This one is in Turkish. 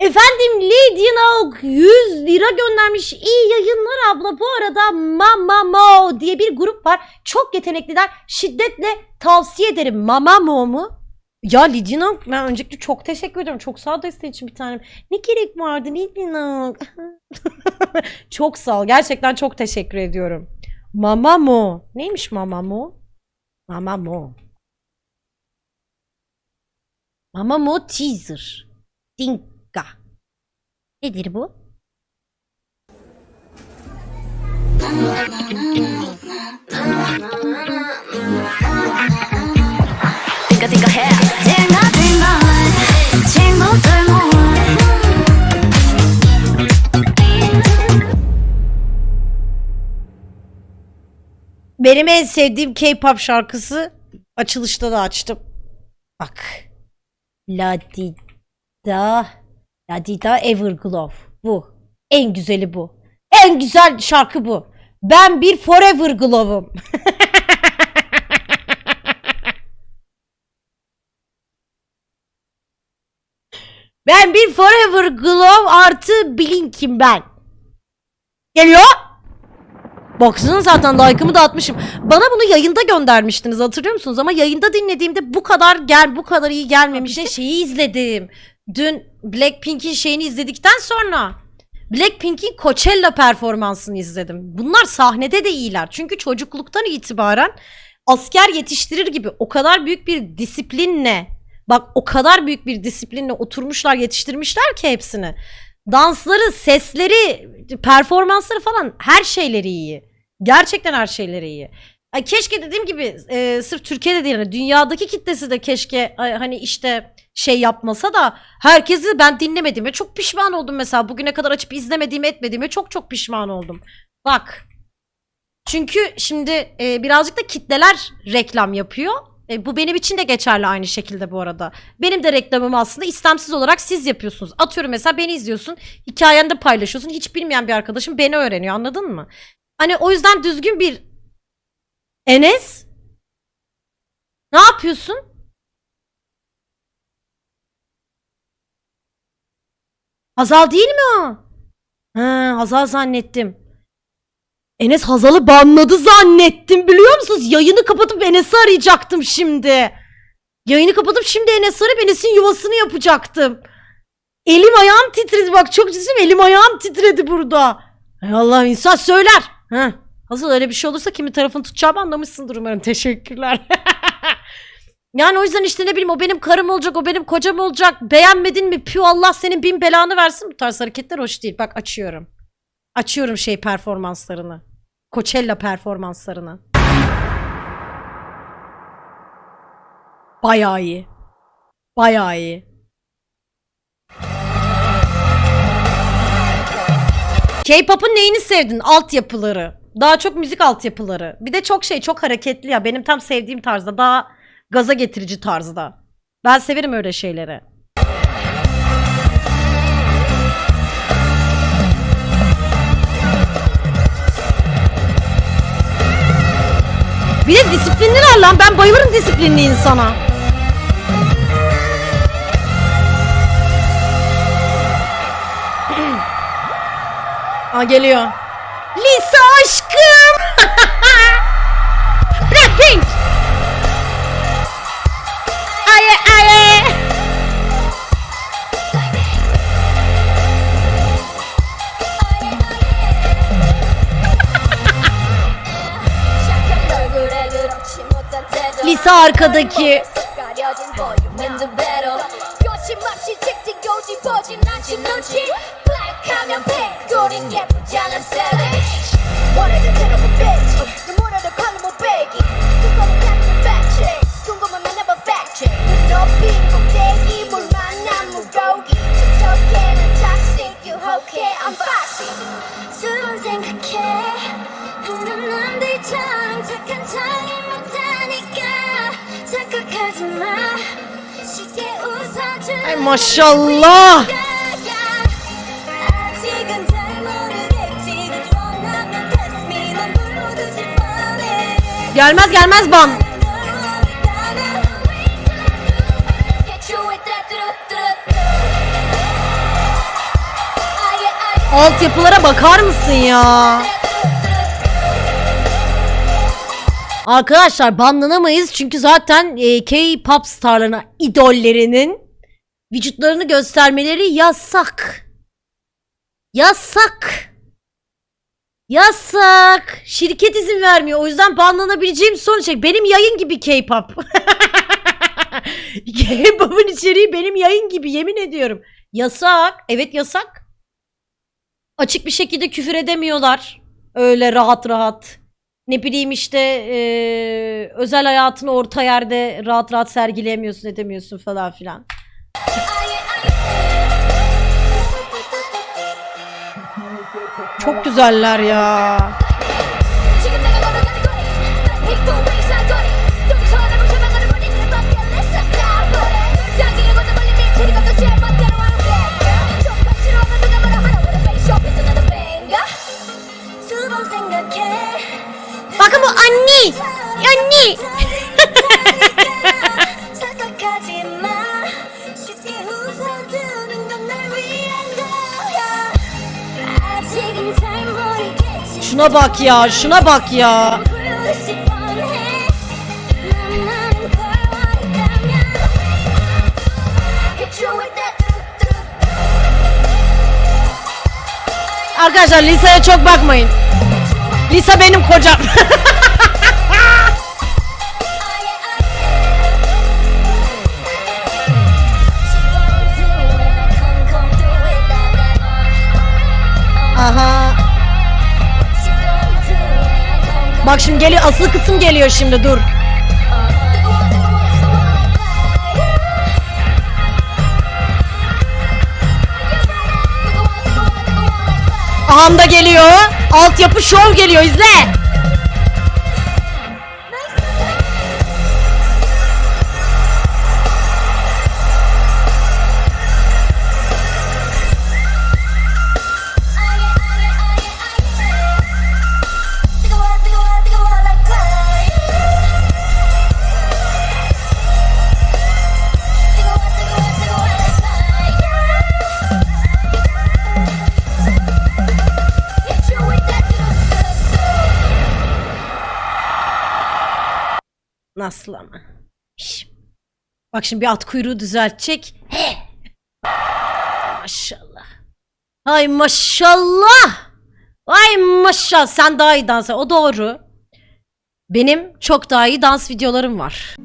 Efendim Lady Nauk 100 lira göndermiş. İyi yayınlar abla. Bu arada Mamamo diye bir grup var. Çok yetenekliler. Şiddetle tavsiye ederim. Mamamo mu? Ya Lady Nauk ben öncelikle çok teşekkür ederim. Çok sağ ol desteğin için bir tanem. Ne gerek vardı Lady Nauk? çok sağ ol. Gerçekten çok teşekkür ediyorum. Mamamo. Neymiş Mamamo? Mamamo. Mamamo teaser. Dinka. Nedir bu? Benim en sevdiğim K-pop şarkısı açılışta da açtım. Bak. La di da. La di da Everglow. Bu. En güzeli bu. En güzel şarkı bu. Ben bir Forever Glow'um. ben bir Forever Glow artı Blink'im ben. Geliyor. Baksana zaten like'ımı da atmışım. Bana bunu yayında göndermiştiniz hatırlıyor musunuz? Ama yayında dinlediğimde bu kadar gel bu kadar iyi gelmemişti. Şeyi izledim. Dün Blackpink'in şeyini izledikten sonra Blackpink'in Coachella performansını izledim. Bunlar sahnede de iyiler. Çünkü çocukluktan itibaren asker yetiştirir gibi o kadar büyük bir disiplinle bak o kadar büyük bir disiplinle oturmuşlar yetiştirmişler ki hepsini. Dansları, sesleri, performansları falan her şeyleri iyi. Gerçekten her şeyleri iyi. Ay keşke dediğim gibi e, sırf Türkiye'de değil yani dünyadaki kitlesi de keşke ay, hani işte şey yapmasa da herkesi ben dinlemediğime çok pişman oldum mesela. Bugüne kadar açıp izlemediğime etmediğime çok çok pişman oldum. Bak. Çünkü şimdi e, birazcık da kitleler reklam yapıyor. E, bu benim için de geçerli aynı şekilde bu arada. Benim de reklamımı aslında istemsiz olarak siz yapıyorsunuz. Atıyorum mesela beni izliyorsun, hikayende paylaşıyorsun. Hiç bilmeyen bir arkadaşım beni öğreniyor anladın mı? Hani o yüzden düzgün bir Enes ne yapıyorsun? Hazal değil mi o? Ha, Hazal zannettim. Enes Hazal'ı banladı zannettim biliyor musunuz? Yayını kapatıp Enes'i arayacaktım şimdi. Yayını kapatıp şimdi Enes'i arayıp Enes'in yuvasını yapacaktım. Elim ayağım titredi bak çok ciddiyim elim ayağım titredi burada. Hay Allah insan söyler. Heh. Hazal öyle bir şey olursa kimin tarafını tutacağımı anlamışsındır umarım. Teşekkürler. yani o yüzden işte ne bileyim o benim karım olacak o benim kocam olacak. Beğenmedin mi? Pü Allah senin bin belanı versin. Bu tarz hareketler hoş değil. Bak açıyorum. Açıyorum şey performanslarını. Coachella performanslarını. Bayağı iyi. Bayağı iyi. K-pop'un neyini sevdin? Altyapıları. Daha çok müzik altyapıları. Bir de çok şey, çok hareketli ya. Benim tam sevdiğim tarzda. Daha gaza getirici tarzda. Ben severim öyle şeyleri. Bir de disiplinliler lan. Ben bayılırım disiplinli insana. Aa geliyor. Lisa aşkım. Blackpink. Aye aye. Lisa arkadaki. 핑크린 예쁘지 않은 savage 원해도 terrible bitch 눈물에도 colorful baggy 두 손은 같은 fact checks 궁금하면 never fact check 눈높이 꼭대기 물 만난 물고기 척척해는 toxic 유혹해 I'm bossy 두번 생각해 흔한 남들처럼 착한 척이 못하니까 착각하지 마 쉽게 웃어줘 Ay maşallah. Gelmez gelmez ban. Altyapılara bakar mısın ya? Arkadaşlar banlanamayız çünkü zaten e, K-pop starlarına idollerinin vücutlarını göstermeleri yasak. Yasak. Yasak. Şirket izin vermiyor. O yüzden banlanabileceğim son şey. Benim yayın gibi K-pop. K-pop'un içeriği benim yayın gibi yemin ediyorum. Yasak. Evet yasak. Açık bir şekilde küfür edemiyorlar. Öyle rahat rahat. Ne bileyim işte eee, özel hayatını orta yerde rahat rahat sergileyemiyorsun edemiyorsun falan filan. Çok güzeller ya. Bakın bu anne. Anne. şuna bak ya, şuna bak ya. Arkadaşlar Lisa'ya çok bakmayın. Lisa benim kocam. Bak şimdi geliyor asıl kısım geliyor şimdi dur. Ahanda geliyor. Altyapı şov geliyor izle. Nasıl ama? Bak şimdi bir at kuyruğu düzeltecek. He. Maşallah. Ay maşallah. Ay maşallah sen daha iyi dans O doğru. Benim çok daha iyi dans videolarım var.